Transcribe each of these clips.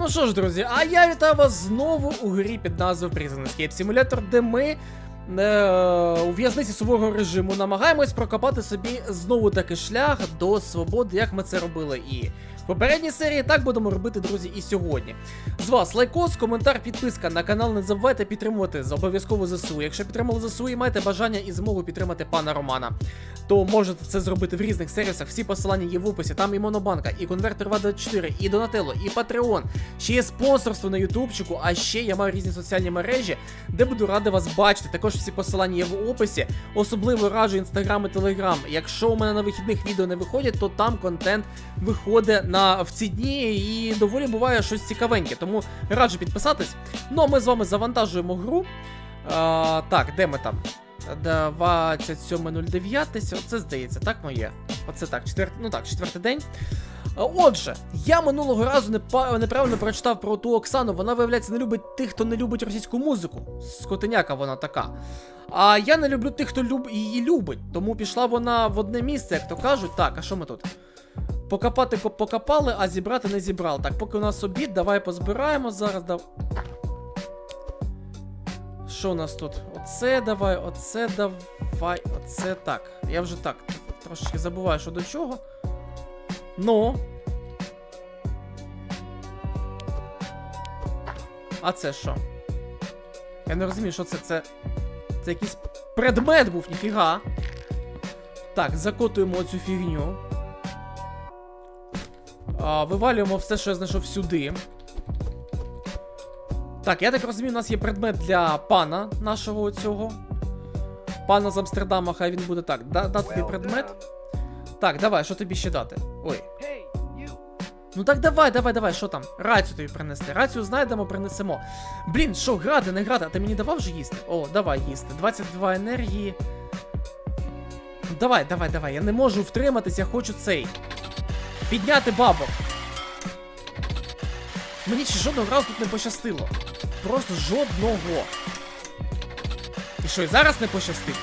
Ну що ж, друзі, а я вітаю вас знову у грі під назвою Prison Escape Simulator, де ми е, у в'язниці суворого режиму намагаємось прокопати собі знову таки шлях до свободи, як ми це робили. І попередній серії, так будемо робити, друзі, і сьогодні. З вас лайкос, коментар, підписка на канал. Не забувайте підтримувати обов'язково ЗСУ. Якщо підтримали ЗСУ і маєте бажання і змогу підтримати пана Романа, то можете це зробити в різних сервісах. Всі посилання є в описі. Там і Монобанка, і конвертер 24, і Донателло, і Patreon. Ще є спонсорство на Ютубчику, а ще я маю різні соціальні мережі, де буду радий вас бачити. Також всі посилання є в описі. Особливо раджу інстаграм і телеграм. Якщо у мене на вихідних відео не виходять, то там контент виходить на в ці дні і доволі буває щось цікавеньке. Тому раджу підписатись. Ну а ми з вами завантажуємо гру. А, так, де ми там? 27.09, оце здається, так моє. Оце так, четвертий, ну так, четвертий день. Отже, я минулого разу неправильно прочитав про ту Оксану. Вона, виявляється, не любить тих, хто не любить російську музику. Скотиняка вона така. А я не люблю тих, хто люб... її любить. Тому пішла вона в одне місце, як то кажуть. Так, а що ми тут? Покопати покопали, а зібрати не зібрали. Так, поки у нас обід, давай позбираємо зараз. Дав... Що у нас тут? Оце давай, оце давай, оце так. Я вже так трошечки забуваю, що до чого. Ну. А це що? Я не розумію, що це. Це. Це якийсь предмет був, ніфіга. Так, закотуємо оцю фігню. А, вивалюємо все, що я знайшов сюди. Так, я так розумію, у нас є предмет для пана нашого цього. Пана з Амстердама, хай він буде так. Да, дати тобі предмет. Так, давай, що тобі ще дати? Ой. Ну так давай, давай, давай, що там? Рацію тобі принести. Рацію знайдемо, принесемо. Блін, що, грати, не грати, а ти мені давав вже їсти? О, давай їсти. 22 енергії. Давай, давай, давай. Я не можу втриматись, я хочу цей. Підняти бабок. Мені ще жодного разу тут не пощастило. Просто жодного. І що, і зараз не пощастить?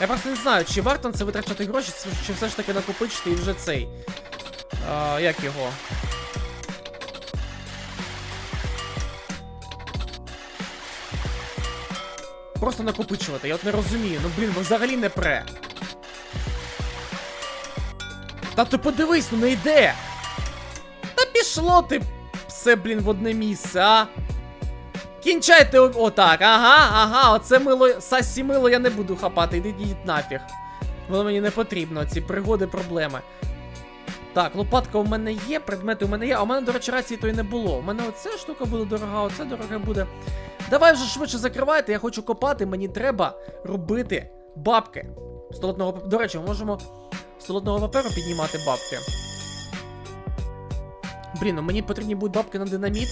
Я просто не знаю, чи варто на це витрачати гроші, чи- все ж таки накопичити і вже цей. А, як його? Просто накопичувати, я от не розумію. Ну блін, ну взагалі не пре. Та ти подивись, ну не йде. Та пішло ти все, блін, в одне місце, а? Кінчайте отак, ага, ага, оце мило, сасі мило я не буду хапати, йдіть нафіг. Воно мені не потрібно, ці пригоди, проблеми. Так, лопатка у мене є, предмети у мене є, а у мене, до речі, рації то й не було. У мене оця штука буде дорога, оце дороге буде. Давай вже швидше закривайте, я хочу копати, мені треба робити бабки. Столотного паперу. До речі, ми можемо столотного паперу піднімати бабки. Блін, ну мені потрібні будуть бабки на динаміт.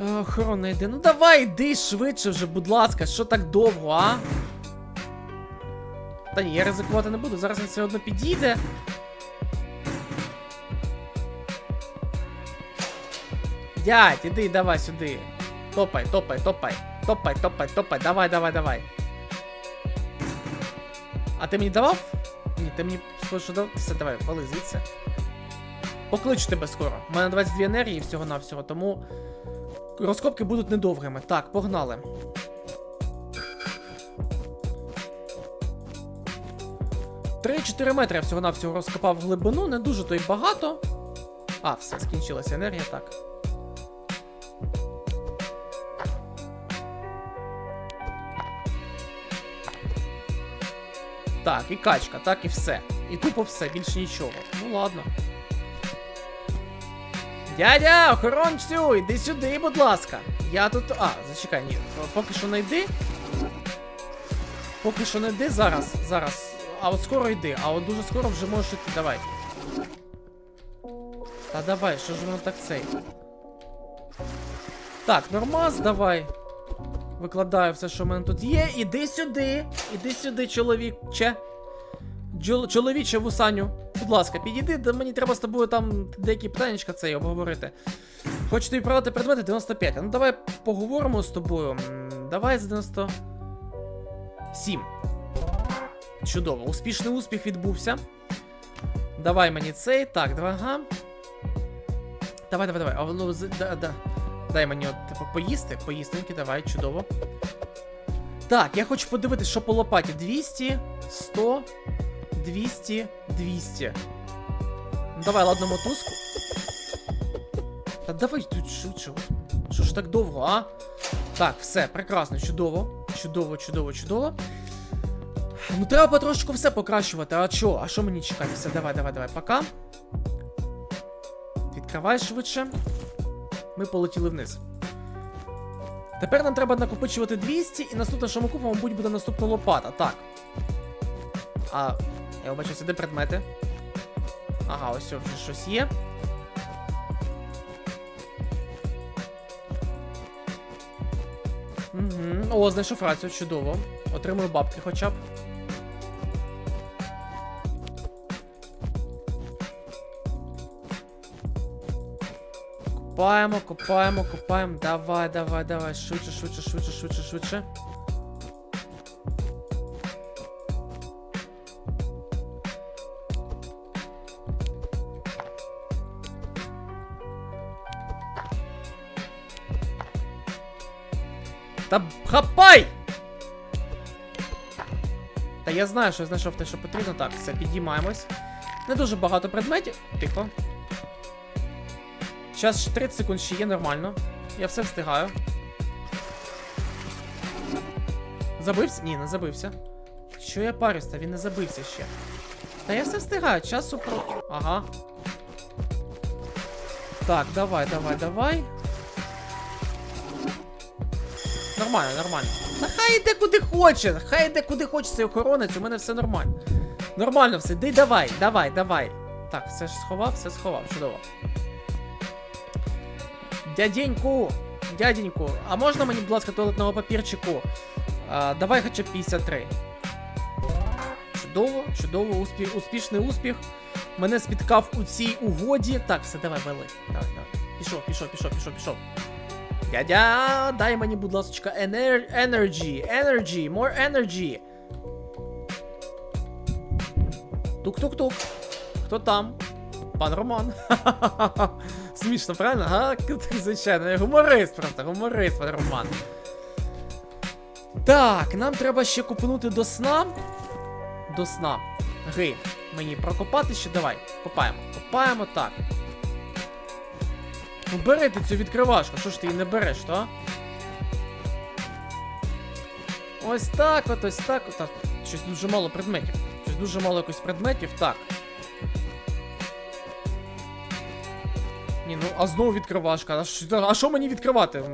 Е, Охорона йде. Ну давай, йди швидше вже, будь ласка, що так довго, а? Та ні, я ризикувати не буду, зараз він все одно підійде. Дядь, іди, давай сюди. Топай, топай, топай. Топай, топай, топай. Давай, давай, давай. А ти мені давав? Ні, ти мені що дав. Все, давай, вали звідси. Покличу тебе скоро. У мене 22 енергії всього-навсього, тому розкопки будуть недовгими. Так, погнали. Три-чотири метри я всього-навсього розкопав глибину, не дуже то й багато. А, все, скінчилася енергія, так. Так, і качка, так і все. І тупо все, більше нічого. Ну ладно. Дядя, охоронцю, іди сюди, будь ласка. Я тут. А, зачекай, ні. Поки що не йди. Поки що не йди зараз. Зараз. А от скоро йди, а от дуже скоро вже можеш іти. Давай. Та давай, що ж воно так цей. Так, нормаз, давай. Викладаю все, що в мене тут є. Іди сюди. Іди сюди, чоловіче. Чоловіче вусаню. Будь ласка, підійди, мені треба з тобою там деякі питаннячка цей обговорити. Хочу тобі продати предмети 95. Ну давай поговоримо з тобою. Давай за 97. Чудово, успішний успіх відбувся. Давай мені цей. Так, давай, ага. Давай, давай, давай. А ну, з- да, да. Дай мені от, типу, поїсти. Поїстинки, давай, чудово. Так, я хочу подивитись, що по лопаті. 200, 100, 200, 200. Ну, давай, ладно, мотузку. Та давай тут швидше. Що ж так довго, а? Так, все, прекрасно, чудово. Чудово, чудово, чудово. Ну, треба потрошку все покращувати. А що? А що мені чекати? Все, давай, давай, давай, пока. Відкривай швидше. Ми полетіли вниз. Тепер нам треба накопичувати 200, і наступне, що ми купимо, мабуть, буде наступна лопата. Так. А, я бачу, де предмети. Ага, ось вже щось є. Угу. О, знайшов рацію, чудово. Отримую бабки хоча б. Копаємо, копаємо, копаємо. Давай, давай, давай. Швидше, швидше, швидше, швидше, швидше. Та хапай! Та я знаю, що я знайшов те, що потрібно. Так, все, підіймаємось. Не дуже багато предметів. Тихо. Зараз 30 секунд ще є нормально. Я все встигаю. Забився? Ні, не забився. Що я парюсь, та він не забився ще. Та я все встигаю, часу про. Ага. Так, давай, давай, давай. Нормально, нормально. Та хай йде куди хоче, хай йде куди хоче цей охоронець, у мене все нормально. Нормально все, йди давай, давай, давай. Так, все ж сховав, все сховав, чудово. Дяденьку, дяденьку, а можна мені, будь ласка, туалетного папірчику? А, давай хоча б 53. Чудово, чудово, успіх, успішний успіх. Мене спіткав у цій угоді. Так, все, давай, вели. Давай, давай. Пішов, пішов, пішов, пішов, пішов. Дядя, дай мені, будь ласка, енер... energy, energy, more energy. Тук-тук-тук. Хто там? Пан Роман. Смішно, правильно? Га? Звичайно, гуморист просто, гуморист, Роман. Так, нам треба ще купнути до сна. До сна. Гри. Мені прокопати ще давай. Копаємо. Копаємо так. Ну бери ти цю відкривашку, що ж ти її не береш, то? Ось так от, ось так от. Щось дуже мало предметів. Щось дуже мало якось предметів, так. Ні, ну а знову відкривашка. А що, а що мені відкривати? У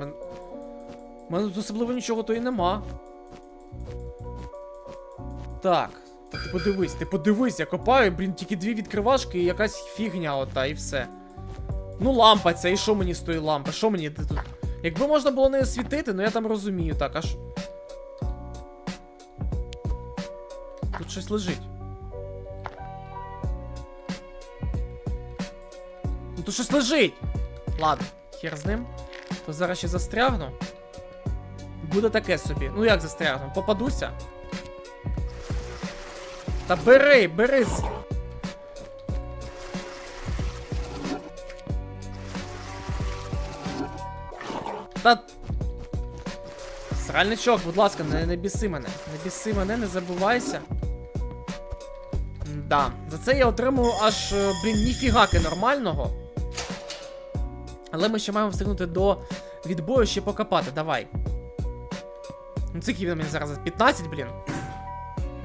мене, тут особливо нічого то і нема. Так. Ти подивись, ти подивись, я копаю, блін, тільки дві відкривашки і якась фігня ота, і все. Ну, лампа ця, і що мені з тої лампи? Що мені тут? Якби можна було не освітити, ну я там розумію, так, аж. Тут щось лежить. Тут щось лежить! Ладно, хер з ним. То зараз ще застрягну. Буде таке собі. Ну як застрягну? Попадуся. Та бери, бери. Та. Сральничок, будь ласка, не, не біси мене. Не біси мене, не забувайся. Да. За це я отримав аж, е, блін, ніфігаки нормального. Але ми ще маємо встигнути до відбою ще покопати, давай. Ну, він мені зараз 15, блін.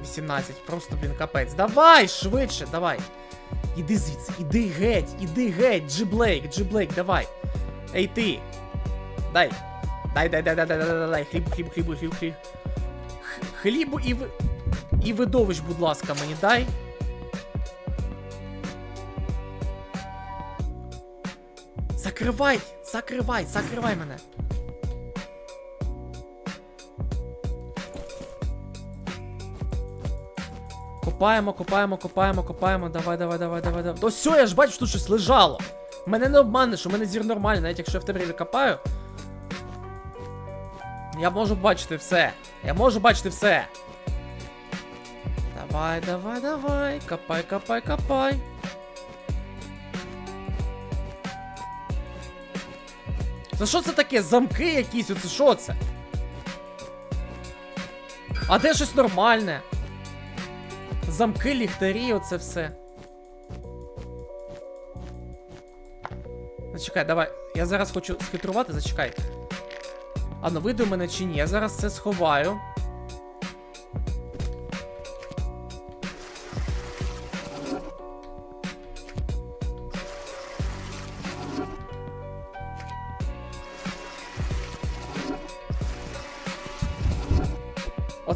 18, просто, блін, капець. Давай, швидше, давай. Іди звідси, іди геть, іди геть, Джи Блейк, Джи давай. Ей ти. Дай. Дай, дай, дай, дай, дай, дай, дай, дай. Хліб, хліб, хліб, хліб, хліб. Хлібу і ви... І видовищ, будь ласка, мені дай. Закривай! Закривай, закривай мене. Копаємо, копаємо, копаємо, копаємо. Давай, давай, давай, давай, давай. То все, я ж бачу, що тут щось лежало. Мене не обманеш, у мене зір нормальний, навіть якщо я в темряві копаю. Я можу бачити все. Я можу бачити все. Давай, давай, давай. Копай, копай, копай. Це що це таке? Замки якісь? Оце що це? А де щось нормальне? Замки, ліхтарі, оце все. Зачекай, давай. Я зараз хочу схитрувати, зачекай. А ну вийде у мене чи ні? Я зараз це сховаю.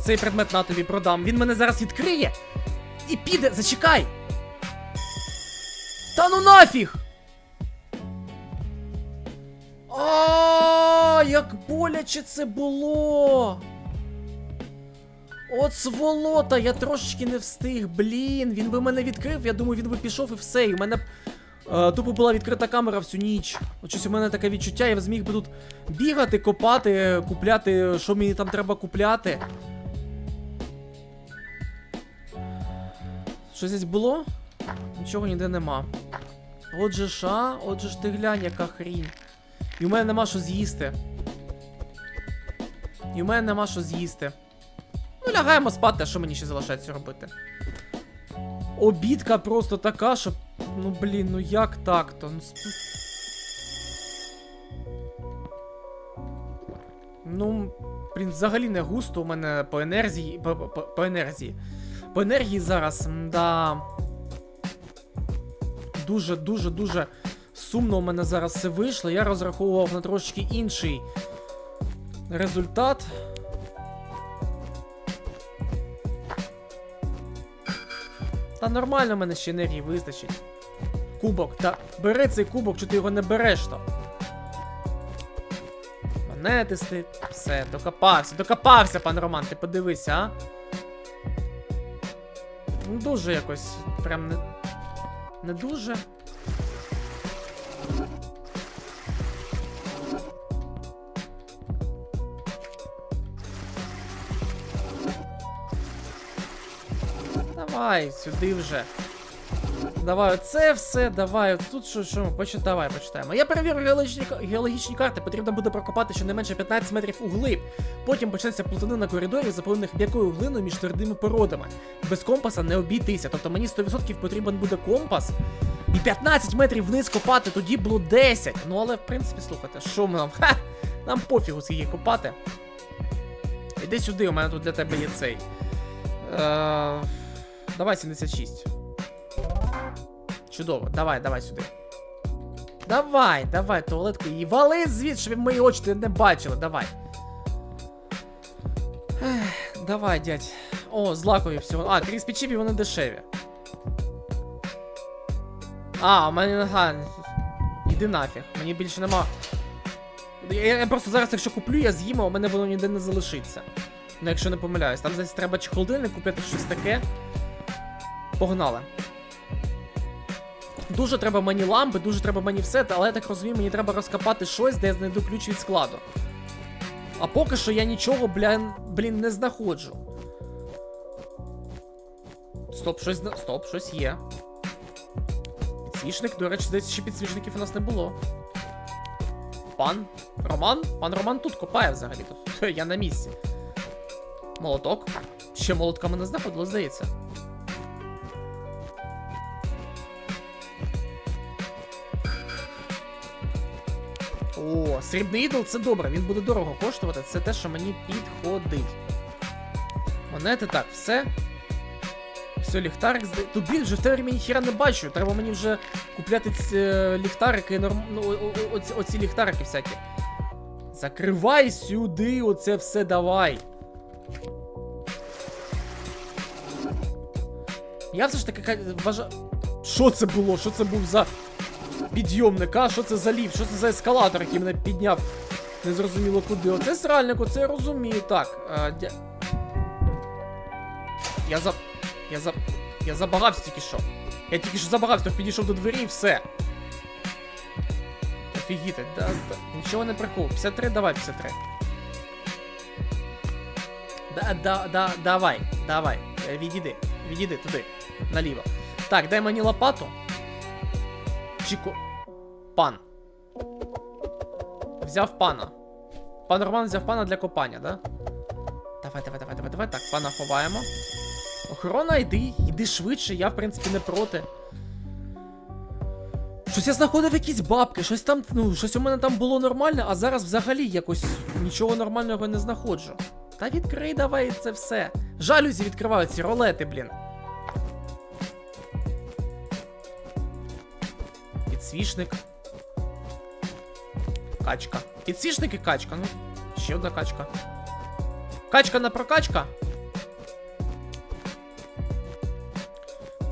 Оцей предмет на тобі продам. Він мене зараз відкриє. І піде, зачекай. Та ну нафіг! А, як боляче це було. От сволота, я трошечки не встиг. Блін, він би мене відкрив, я думаю, він би пішов і все. І в мене е, тупо була відкрита камера всю ніч. От щось у мене таке відчуття, я зміг би тут бігати, копати, купляти, що мені там треба купляти. Що здесь було? Нічого ніде нема. Отже ж, а, отже ж ти глянь, яка хрінь. І в мене нема що з'їсти. І в мене нема що з'їсти. Ну, лягаємо спати, а що мені ще залишається робити? Обідка просто така, що. Ну блін, ну як так-то? Ну, сп... ну, блін, взагалі не густо у мене по енергії. По, по, по енергії. По енергії зараз, да. Дуже, дуже, дуже сумно у мене зараз все вийшло. Я розраховував на трошки інший результат. Та нормально в мене ще енергії вистачить. Кубок, та бери цей кубок, чи ти його не береш то. Монетисти, все, докопався, докопався, пан Роман, ти подивися, а? Ну, дуже якось, прям не. Не дуже. Давай, сюди вже. Давай, оце все, давай. Тут що, що, поч... давай, почитаємо. Я перевірю геологічні, геологічні карти, потрібно буде прокопати щонайменше 15 метрів углиб. Потім почнеться плутани на коридорі, заповнених м'якою глиною між твердими породами. Без компаса не обійтися. Тобто мені 100% потрібен буде компас. І 15 метрів вниз копати, тоді було 10. Ну але в принципі, слухайте, що нам? Ха! Нам пофігу скільки копати. Іди сюди, у мене тут для тебе є цей. Е... Давай 76. Чудово, давай, давай сюди. Давай, давай, туалетку і вали звідси, щоб мої очі не бачили, давай. Ех, давай, дядь. О, злакові всього. А, кріспі чіпі вони дешеві. А, у мене нога. Іди нафіг, мені більше нема. Я, я просто зараз, якщо куплю, я з'їм, а у мене воно ніде не залишиться. Ну, якщо не помиляюсь. Там десь треба чи холодильник купити щось таке. Погнали. Дуже треба мені лампи, дуже треба мені все, але я так розумію, мені треба розкопати щось, де я знайду ключ від складу. А поки що я нічого, блін, блін, не знаходжу. Стоп, щось Стоп, щось є. Підсвічник, до речі, здається, ще підсвічників у нас не було. Пан Роман? Пан Роман тут копає взагалі тут. Я на місці. Молоток. Ще молотка мене знаходило, здається. О, срібний ідол це добре, він буде дорого коштувати, це те, що мені підходить. Монети, так, все. Все, ліхтарик зда... Тут блін, вже в темряві ніхіра не бачу. Треба мені вже купляти ці е, ліхтарики, норм... ну, оці, оці ліхтарики всякі. Закривай сюди, оце все давай. Я все ж таки вважаю. Що це було? Що це був за підйомник, а? Що це за ліфт? Що це за ескалатор, який мене підняв? Незрозуміло куди. Оце сральник, оце я розумію. Так. А, дя... Я за. Я за. Я забагався тільки що. Я тільки що забагався, так підійшов до двері і все. Офігіти, да, да. Нічого не приховую. 53, давай, 53. Да, да, да, давай, давай. Е, Відійди, відійди туди, наліво. Так, дай мені лопату. Чіко. Пан. взяв пана. Пан Роман взяв пана для копання, да? Давай, давай, давай, давай, давай. Так, пана ховаємо. Охорона, йди, йди швидше, я, в принципі, не проти. Щось я знаходив якісь бабки, щось там, ну, щось у мене там було нормально, а зараз взагалі якось нічого нормального не знаходжу. Та відкрий давай це все. Жалюзі відкривають ці ролети, блін. Підсвічник. Качка. Підсвічник і качка. Ну, ще одна качка. Качка на прокачка.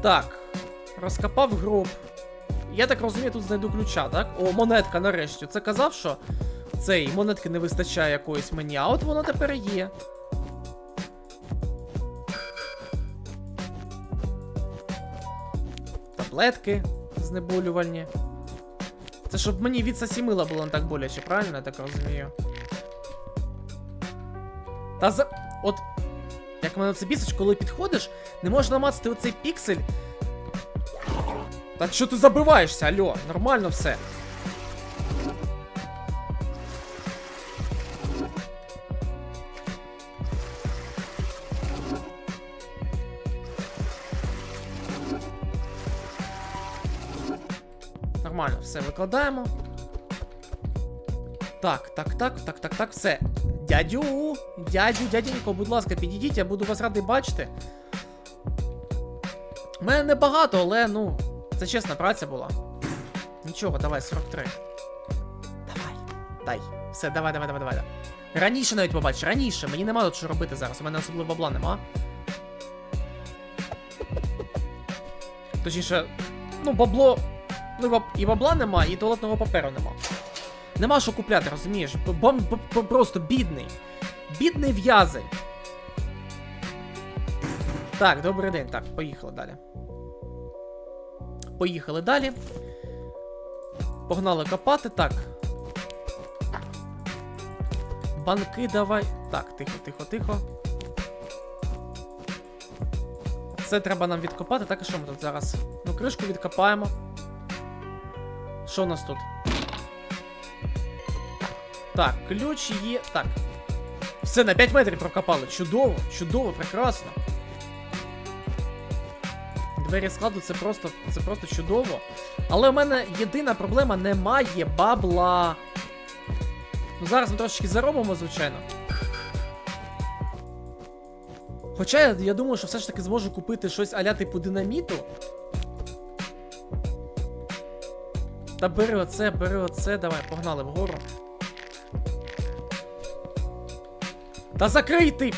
Так. Розкопав гроб. Я так розумію, тут знайду ключа, так? О, монетка нарешті. Це казав, що цей монетки не вистачає якоїсь мені, а от воно тепер є. Таблетки знеболювальні. Це щоб мені від сосімила було не так боляче, правильно я так розумію? Та за. От. Як мене це бісить, коли підходиш, не можна мацати оцей піксель. Та що ти забиваєшся, алло? Нормально все. Все викладаємо. Так, так, так, так, так, так, все. Дядю, дядю, дяденько, будь ласка, підійдіть, я буду вас радий бачити. У мене небагато, але ну, це чесна праця була. Нічого, давай, 43. Давай, дай. Все, давай, давай, давай, давай. Раніше навіть побач, раніше. Мені нема тут що робити зараз, у мене особливо бабла нема. Точніше, ну, бабло. Ну, і бабла нема, і туалетного паперу нема. Нема що купляти, розумієш? Бом- просто бідний. Бідний в'язень. Так, добрий день. Так, поїхали далі. Поїхали далі. Погнали копати. Так. Банки давай. Так, тихо, тихо, тихо. Це треба нам відкопати. Так, і що ми тут зараз? Ну, кришку відкопаємо. Що у нас тут? Так, ключ є. Так. Все, на 5 метрів прокопали. Чудово, чудово, прекрасно. Двері складу це просто, це просто чудово. Але в мене єдина проблема немає бабла. Ну зараз ми трошечки заробимо, звичайно. Хоча я, я думаю, що все ж таки зможу купити щось аля типу динаміту. Та бери оце, бери оце, давай, погнали вгору. Та закрий ти!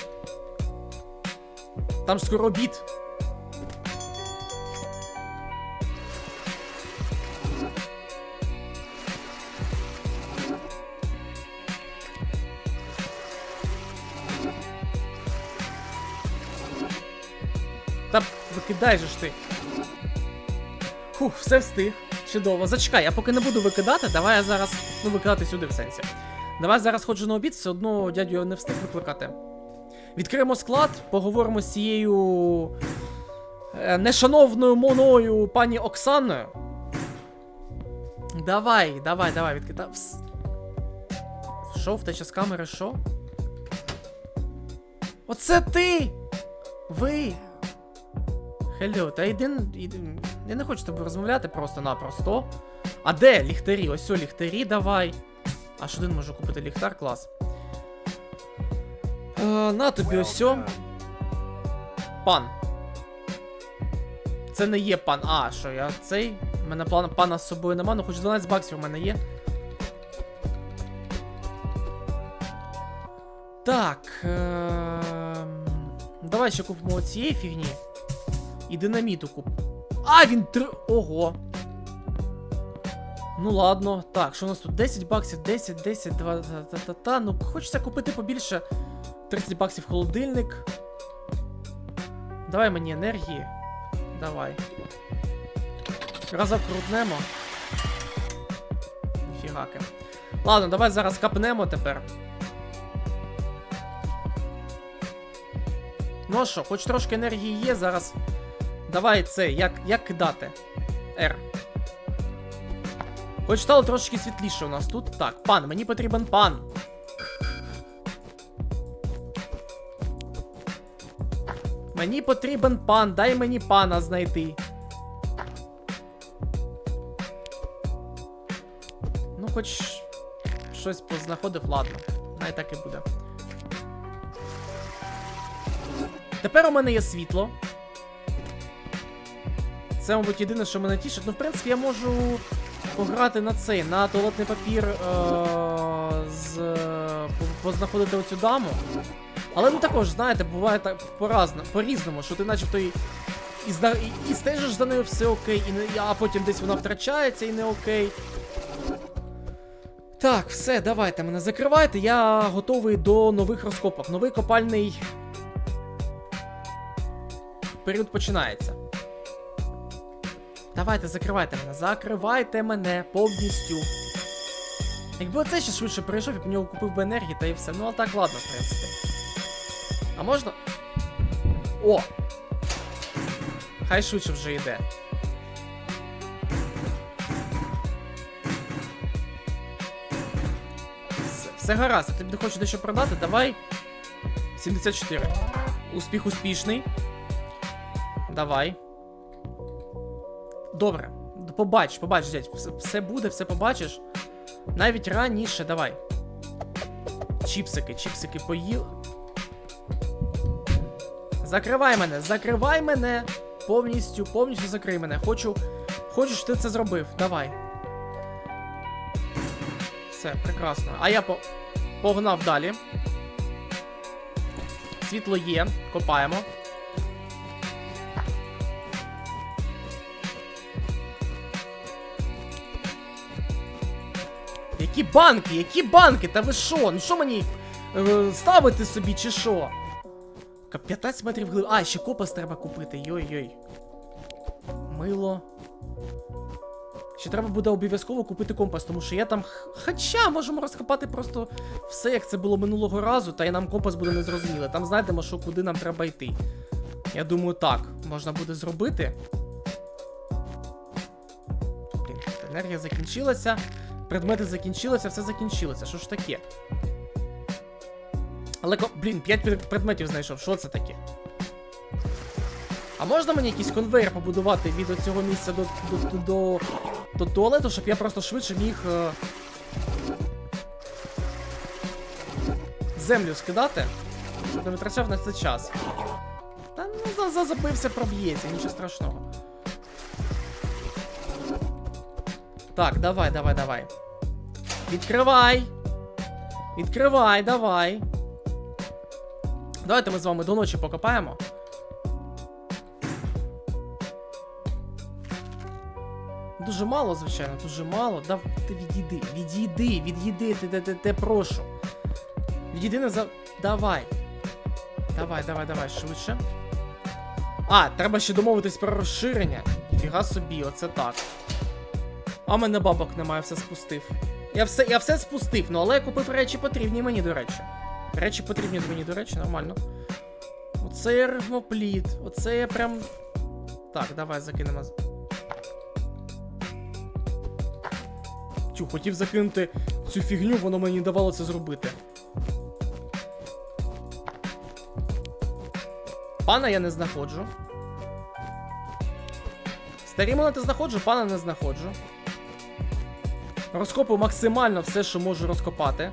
Там скоро обід. Та викидай же ж ти. Фух, все встиг. Чудово. Зачекай, я поки не буду викидати, давай я зараз. Ну, викидати сюди в сенсі. Давай зараз ходжу на обід, все одно дядю я не встиг викликати. Відкриємо склад, поговоримо з цією. е, Нешановною моною пані Оксаною. Давай, давай, давай, відкидай. Вс- Що, втеча з камери, що? Оце ти! Ви! Хелло, та йди, йди. Я не хочу з тобою розмовляти просто-напросто. А де ліхтарі? Ось о, ліхтарі давай. Аж один можу купити ліхтар, клас. Е, на тобі ось. Пан. Це не є пан. А, що я цей? У мене план, пана з собою нема, ну хоч 12 баксів у мене є. Так. Ем... Давай ще купимо цієї фігні. І динаміту куп. А, він три. Ого. Ну ладно. Так, що у нас тут? 10 баксів, 10, 10, 2, та, та, та, та. Ну, хочеться купити побільше. 30 баксів холодильник. Давай мені енергії. Давай. Разок крутнемо. Ніфігаки. Ладно, давай зараз капнемо тепер. Ну а що, хоч трошки енергії є, зараз. Давай це, як, як кидати? R. Хоч стало трошки світліше у нас тут. Так, пан, мені потрібен пан. Мені потрібен пан, дай мені пана знайти. Ну, хоч щось познаходив, ладно. Най так і буде. Тепер у мене є світло. Це, мабуть, єдине, що мене тішить. Ну, в принципі, я можу пограти на цей, на туалетний папір е- з. по- познаходити оцю даму. Але ну також, знаєте, буває так по-різному, що ти начебто і, і, і, і стежиш за нею все окей, і не, а потім десь вона втрачається і не окей. Так, все, давайте мене закривайте. Я готовий до нових розкопок. Новий копальний період починається. Давайте, закривайте мене, закривайте мене повністю. Якби оце ще швидше перейшов, я б нього купив би енергії та і все. Ну а так, ладно, в принципі. А можна. О! Хай швидше вже йде. Все, все гаразд, я тобі хочу дещо продати, давай. 74. Успіх успішний. Давай. Добре. Побач, побач, дядь. Все, буде, все побачиш. Навіть раніше, давай. Чіпсики, чіпсики поїв. Закривай мене, закривай мене. Повністю, повністю закрий мене. Хочу. Хочу, щоб ти це зробив. Давай. Все, прекрасно. А я по... погнав далі. Світло є, копаємо. Які банки? Які банки? Та ви що? Ну що мені е, ставити собі чи що? 15 метрів глиб. А, ще компас треба купити. Йой-йой. Мило. Ще треба буде обов'язково купити компас, тому що я там. Хоча можемо розкопати просто все, як це було минулого разу, та й нам компас буде незрозумілий. Там знайдемо, що куди нам треба йти. Я думаю, так, можна буде зробити. Блін, енергія закінчилася. Предмети закінчилися, все закінчилося. Що ж таке? Але, блін, 5 предметів знайшов. Що це таке? А можна мені якийсь конвейер побудувати від цього місця до, до, до, до, туалету, щоб я просто швидше міг. Е... Землю скидати, щоб не витрачав на це час. Та ну за забився, проб'ється, нічого страшного. Так, давай, давай, давай. Відкривай! Відкривай, давай. Давайте ми з вами до ночі покопаємо. Дуже мало, звичайно, дуже мало. Да, ти відійди, відійди, відійди, ти, ти, ти, ти прошу. Відійди не за. Давай. Давай, давай, давай, швидше. А, треба ще домовитись про розширення. Фіга собі, оце так. А мене бабок немає, все спустив. Я все, я все спустив, ну але я купив речі потрібні мені, до речі. Речі потрібні мені, до речі, нормально. Оце я рифмопліт, оце я прям. Так, давай закинемо. Тю, хотів закинути цю фігню, воно мені не давало це зробити. Пана я не знаходжу. Старі монети знаходжу, пана не знаходжу. Розкопую максимально все, що можу розкопати.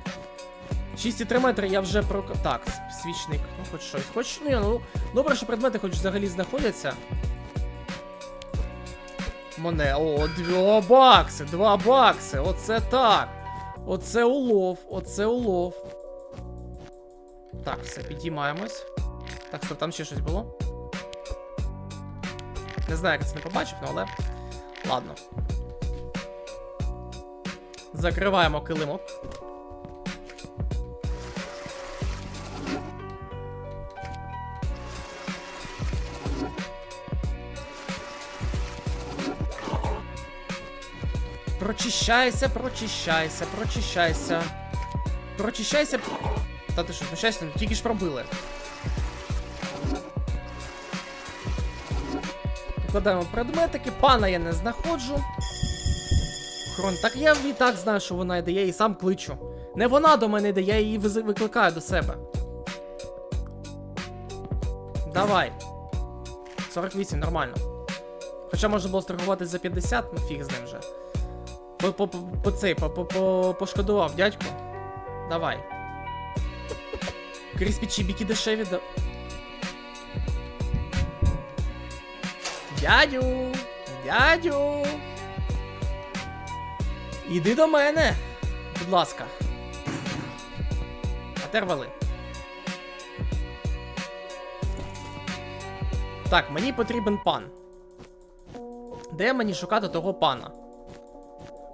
6,3 метри я вже про. Так, свічник, ну хоч щось. Хоч, ну, ну, добре, що предмети хоч взагалі знаходяться. Моне, о, 2 бакси, 2 бакси, оце так. Оце улов, оце улов. Так, все, підіймаємось. Так, стоп, там ще щось було. Не знаю, як це не побачив, ну але. Ладно. Закриваємо килимок. Прочищайся, прочищайся, прочищайся. Прочищайся. Та ти що, знущайся, ну, тільки ж пробили. Викладаємо предметики, пана я не знаходжу. Хрон, так я і так знаю, що вона йде, я її сам кличу. Не вона до мене йде, я її викликаю до себе. Давай. 48, нормально. Хоча можна було страхуватись за 50, ну фіг з ним вже. По, цей, по, по, по, пошкодував дядьку. Давай. Кріспі чібіки дешеві да. Дядю! Дядю! Іди до мене! Будь ласка. А тепер вали. Так, мені потрібен пан. Де мені шукати того пана?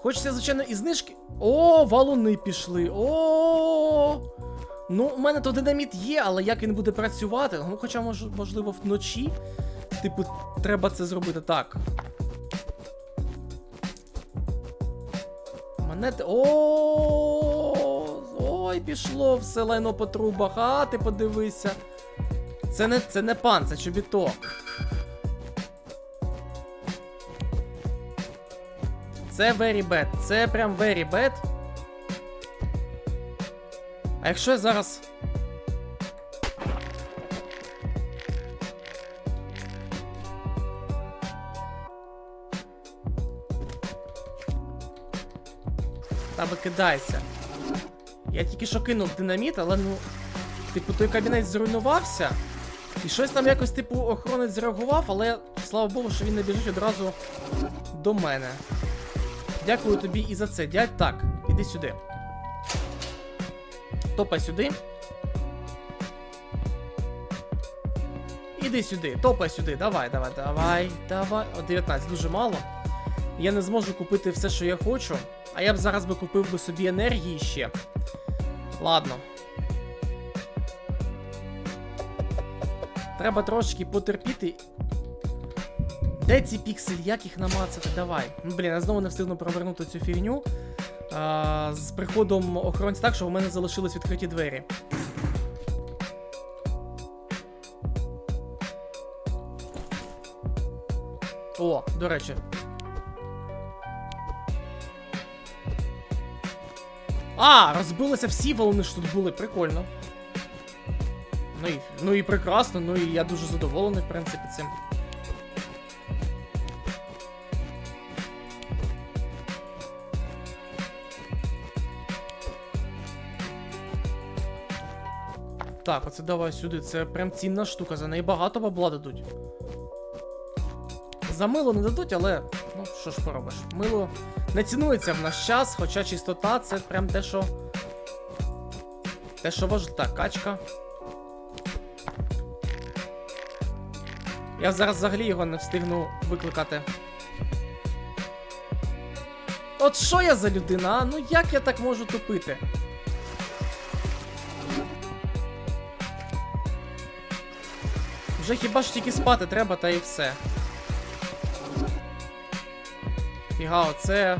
Хочеться, звичайно, і знижки. О, валуни пішли. О. Ну, у мене то динаміт є, але як він буде працювати? Ну, хоча, мож, можливо, вночі. Типу, треба це зробити так. Монети. О, ой, пішло все лайно по трубах. А, ти подивися. Це не, це не пан, це чобіток. Це very bad. Це прям very bad. А якщо я зараз. Та викидайся. Я тільки що кинув динаміт, але ну. Типу, той кабінет зруйнувався. І щось там якось, типу, охоронець зреагував, але слава Богу, що він не біжить одразу до мене. Дякую тобі і за це, дядь. Так, іди сюди. Топай сюди. Іди сюди, топай сюди, давай, давай, давай, давай. О, 19, дуже мало. Я не зможу купити все, що я хочу. А я б зараз би купив би собі енергії ще. Ладно. Треба трошки потерпіти. Де ці пікселі? Як їх намацати? Давай. Ну, блін, я знову не встигну провернути цю фігню. А, з приходом охоронця так, що у мене залишились відкриті двері. О, до речі. А, розбилися всі валуни, що тут були, прикольно. Ну і, ну і прекрасно, ну і я дуже задоволений, в принципі, цим. Так, оце давай сюди. Це прям цінна штука, за неї багато бабла дадуть. За мило не дадуть, але ну що ж поробиш. Мило не цінується в наш час, хоча чистота це прям те, що. Те, що важливо. Так, качка. Я зараз взагалі його не встигну викликати. От що я за людина, а? Ну як я так можу тупити? Вже хіба ж тільки спати треба, та і все. Фіга, оце.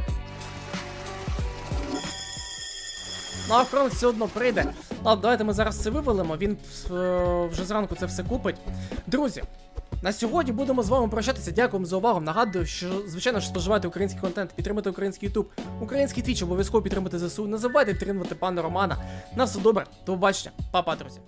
Ну, а охоронець все одно прийде. Ладно, давайте ми зараз це вивалимо. Він е, вже зранку це все купить. Друзі, на сьогодні будемо з вами прощатися. Дякуємо за увагу. Нагадую, що звичайно що споживати український контент, підтримати український YouTube, український твіч, обов'язково підтримати ЗСУ. Не забувайте підтримувати пана Романа. На все добре, до побачення, Па-па, друзі.